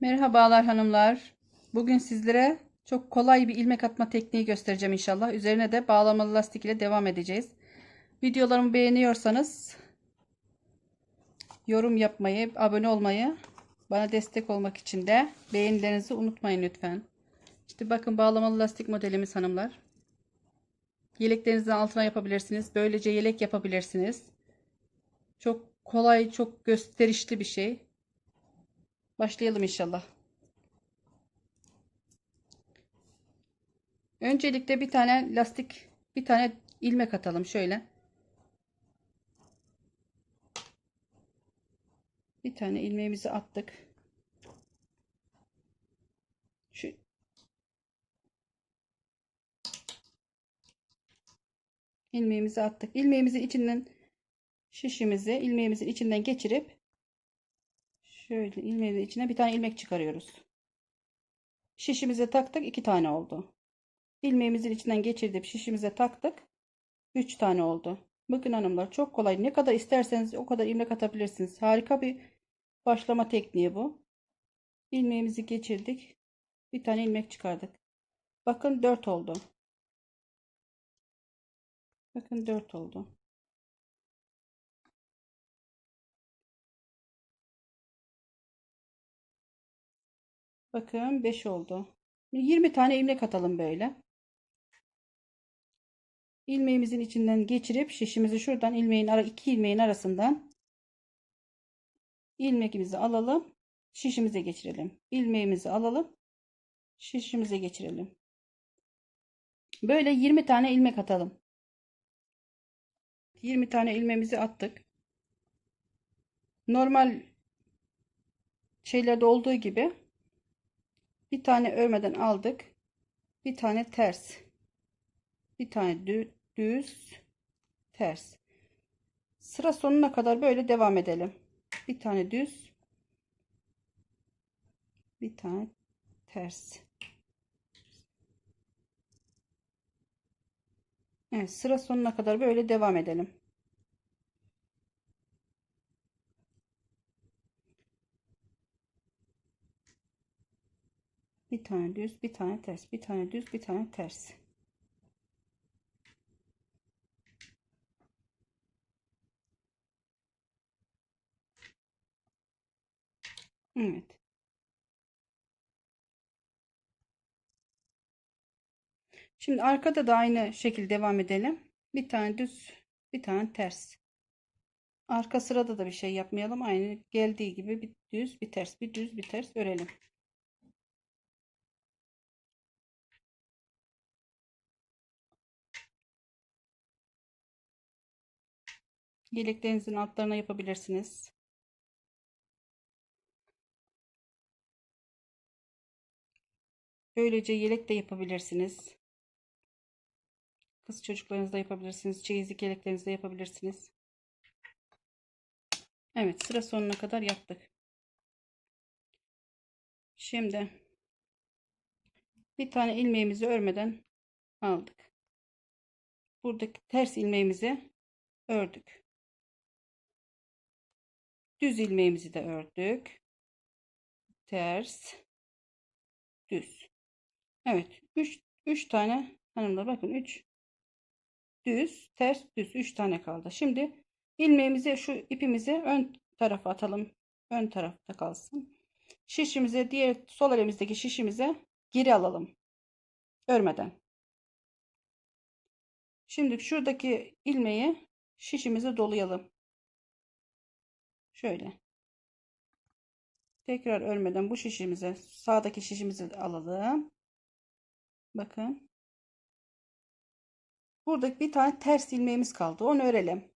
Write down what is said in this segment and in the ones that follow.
Merhabalar hanımlar. Bugün sizlere çok kolay bir ilmek atma tekniği göstereceğim inşallah. Üzerine de bağlamalı lastik ile devam edeceğiz. Videolarımı beğeniyorsanız yorum yapmayı, abone olmayı, bana destek olmak için de beğenilerinizi unutmayın lütfen. İşte bakın bağlamalı lastik modelimiz hanımlar. Yeleklerinizin altına yapabilirsiniz. Böylece yelek yapabilirsiniz. Çok kolay, çok gösterişli bir şey. Başlayalım inşallah. Öncelikle bir tane lastik, bir tane ilmek atalım şöyle. Bir tane ilmeğimizi attık. Şu ilmeğimizi attık. İlmeğimizin içinden şişimizi ilmeğimizin içinden geçirip şöyle ilmeğimizin içine bir tane ilmek çıkarıyoruz. Şişimize taktık. iki tane oldu. İlmeğimizin içinden geçirdik. Şişimize taktık. Üç tane oldu. Bakın hanımlar çok kolay. Ne kadar isterseniz o kadar ilmek atabilirsiniz. Harika bir başlama tekniği bu. İlmeğimizi geçirdik. Bir tane ilmek çıkardık. Bakın 4 oldu. Bakın 4 oldu. Bakın 5 oldu. 20 tane ilmek atalım böyle. İlmeğimizin içinden geçirip şişimizi şuradan ilmeğin ara iki ilmeğin arasından ilmeğimizi alalım. Şişimize geçirelim. İlmeğimizi alalım. Şişimize geçirelim. Böyle 20 tane ilmek atalım. 20 tane ilmeğimizi attık. Normal şeylerde olduğu gibi bir tane örmeden aldık. Bir tane ters. Bir tane düz ters. Sıra sonuna kadar böyle devam edelim. Bir tane düz. Bir tane ters. Evet, sıra sonuna kadar böyle devam edelim. Bir tane düz, bir tane ters, bir tane düz, bir tane ters. Evet. Şimdi arkada da aynı şekilde devam edelim. Bir tane düz, bir tane ters. Arka sırada da bir şey yapmayalım. Aynı geldiği gibi bir düz, bir ters, bir düz, bir ters örelim. Yeleklerinizin altlarına yapabilirsiniz. Böylece yelek de yapabilirsiniz. Kız çocuklarınızda yapabilirsiniz. Çeyizlik yeleklerinizde yapabilirsiniz. Evet sıra sonuna kadar yaptık. Şimdi bir tane ilmeğimizi örmeden aldık. Buradaki ters ilmeğimizi ördük. Düz ilmeğimizi de ördük. Ters, düz. Evet, 3 3 tane hanımlar bakın 3 düz, ters, düz 3 tane kaldı. Şimdi ilmeğimizi şu ipimizi ön tarafa atalım. Ön tarafta kalsın. Şişimize diğer sol elimizdeki şişimize geri alalım. Örmeden. Şimdi şuradaki ilmeği şişimize dolayalım. Şöyle. Tekrar örmeden bu şişimize sağdaki şişimizi alalım. Bakın. Burada bir tane ters ilmeğimiz kaldı. Onu örelim.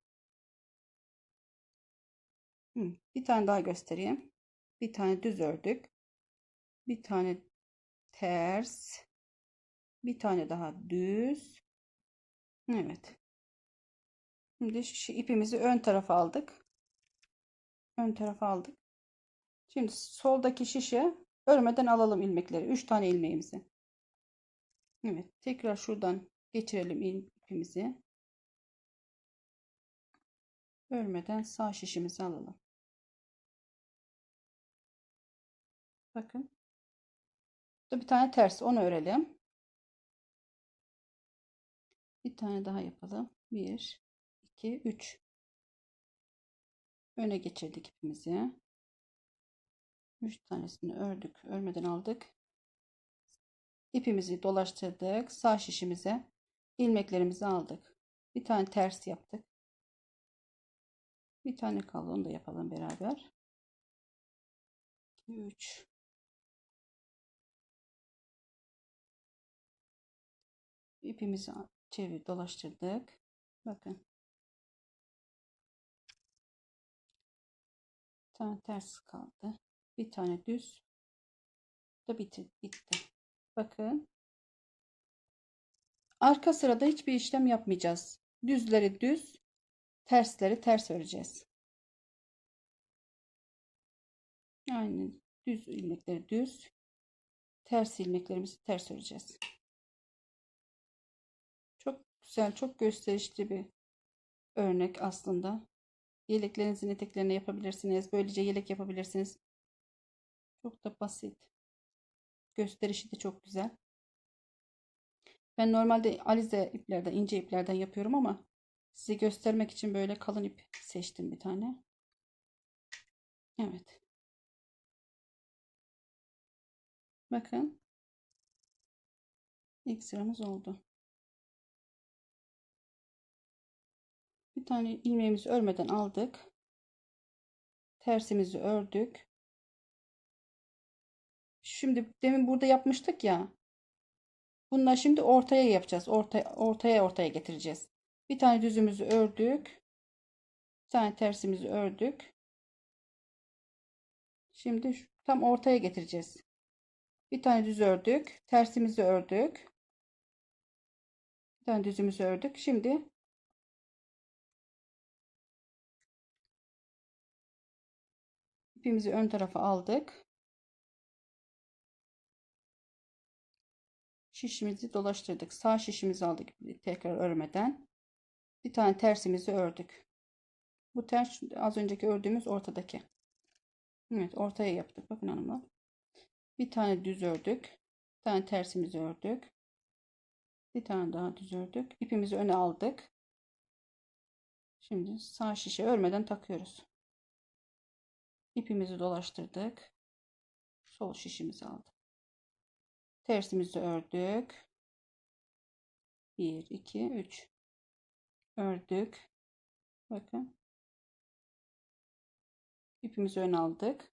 Bir tane daha göstereyim. Bir tane düz ördük. Bir tane ters. Bir tane daha düz. Evet. Şimdi ipimizi ön tarafa aldık. Ön tarafa aldık. Şimdi soldaki şişe örmeden alalım ilmekleri. 3 tane ilmeğimizi. Evet. Tekrar şuradan geçirelim ipimizi. Örmeden sağ şişimizi alalım. Bakın. Burada bir tane ters onu örelim. Bir tane daha yapalım. 1 2 3 Öne geçirdik ipimizi. 3 tanesini ördük. Örmeden aldık. İpimizi dolaştırdık. Sağ şişimize ilmeklerimizi aldık. Bir tane ters yaptık. Bir tane kaldı. Onu da yapalım beraber. 3 ipimizi çevir dolaştırdık. Bakın. Tane ters kaldı. Bir tane düz. Da bitti. bitti. Bakın. Arka sırada hiçbir işlem yapmayacağız. Düzleri düz, tersleri ters öreceğiz. Aynı düz ilmekleri düz, ters ilmeklerimizi ters öreceğiz. Çok güzel, çok gösterişli bir örnek aslında. Yeleklerinizin eteklerine yapabilirsiniz. Böylece yelek yapabilirsiniz. Çok da basit. Gösterişi de çok güzel. Ben normalde alize iplerden, ince iplerden yapıyorum ama size göstermek için böyle kalın ip seçtim bir tane. Evet. Bakın. İlk sıramız oldu. Bir tane ilmeğimizi örmeden aldık. Tersimizi ördük. Şimdi demin burada yapmıştık ya. Bunlar şimdi ortaya yapacağız. Ortaya ortaya ortaya getireceğiz. Bir tane düzümüzü ördük. Bir tane tersimizi ördük. Şimdi tam ortaya getireceğiz. Bir tane düz ördük. Tersimizi ördük. Bir tane düzümüzü ördük. Şimdi ipimizi ön tarafa aldık. şişimizi dolaştırdık. Sağ şişimizi aldık tekrar örmeden. Bir tane tersimizi ördük. Bu ters az önceki ördüğümüz ortadaki. Evet ortaya yaptık. Bakın hanımlar. Bir tane düz ördük. Bir tane tersimizi ördük. Bir tane daha düz ördük. İpimizi öne aldık. Şimdi sağ şişe örmeden takıyoruz. İpimizi dolaştırdık. Sol şişimizi aldık. Tersimizi ördük. 1, 2, 3. Ördük. Bakın. İpimizi ön aldık.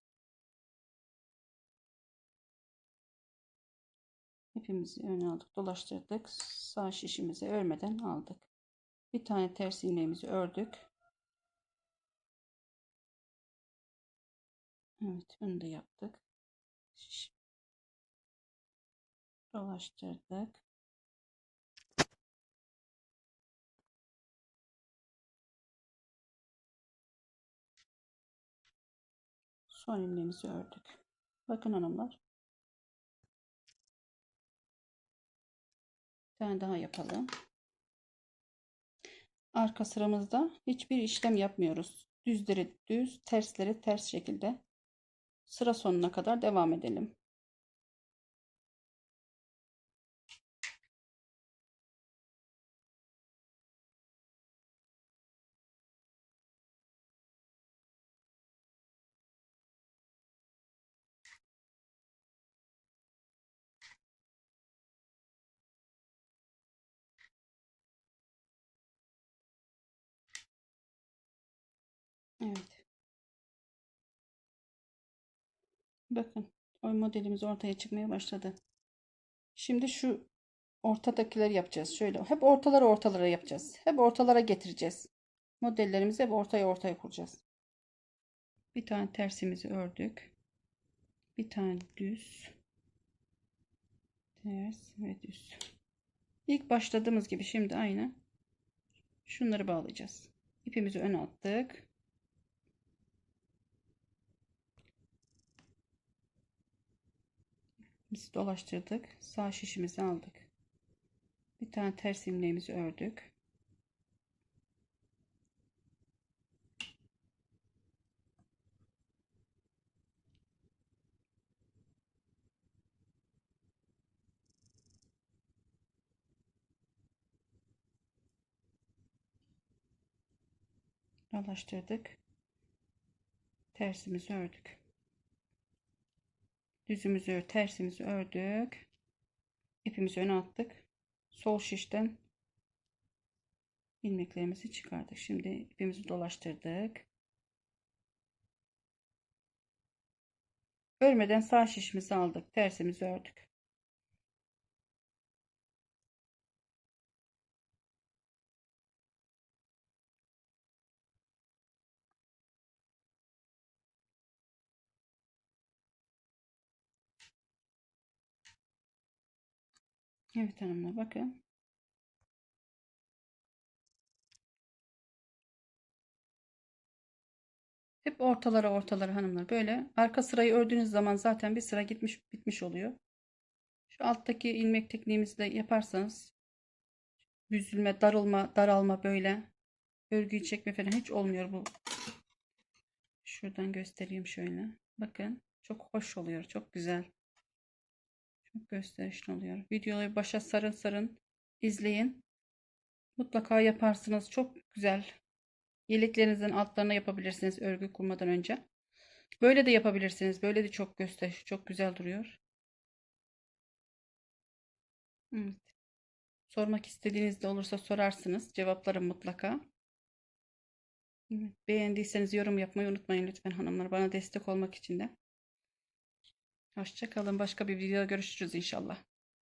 İpimizi ön aldık. Dolaştırdık. Sağ şişimizi örmeden aldık. Bir tane ters ilmeğimizi ördük. Evet. Önde yaptık. Şiş dolaştırdık. Son ilmeğimizi ördük. Bakın hanımlar. Bir tane daha yapalım. Arka sıramızda hiçbir işlem yapmıyoruz. Düzleri düz, tersleri ters şekilde sıra sonuna kadar devam edelim. Evet. Bakın o modelimiz ortaya çıkmaya başladı. Şimdi şu ortadakileri yapacağız. Şöyle hep ortaları ortalara yapacağız. Hep ortalara getireceğiz. Modellerimizi hep ortaya ortaya kuracağız. Bir tane tersimizi ördük. Bir tane düz. Ters ve düz. İlk başladığımız gibi şimdi aynı şunları bağlayacağız. İpimizi ön attık. Biz dolaştırdık. Sağ şişimizi aldık. Bir tane ters ilmeğimizi ördük. Dolaştırdık. Tersimizi ördük. Düzümüzü tersimizi ördük. İpimizi öne attık. Sol şişten ilmeklerimizi çıkardık. Şimdi ipimizi dolaştırdık. Örmeden sağ şişimizi aldık. Tersimizi ördük. Evet hanımlar bakın. Hep ortalara ortalara hanımlar böyle. Arka sırayı ördüğünüz zaman zaten bir sıra gitmiş bitmiş oluyor. Şu alttaki ilmek tekniğimizi de yaparsanız büzülme, darılma, daralma böyle örgüyü çekme falan hiç olmuyor bu. Şuradan göstereyim şöyle. Bakın çok hoş oluyor. Çok güzel. Çok gösterişli oluyor. Videoyu başa sarın sarın izleyin. Mutlaka yaparsınız. Çok güzel. Yeleklerinizin altlarına yapabilirsiniz örgü kurmadan önce. Böyle de yapabilirsiniz. Böyle de çok gösteriş, çok güzel duruyor. Evet. Sormak istediğiniz de olursa sorarsınız. Cevaplarım mutlaka. Evet. Beğendiyseniz yorum yapmayı unutmayın lütfen hanımlar. Bana destek olmak için de. Hoşça kalın. Başka bir videoda görüşürüz inşallah.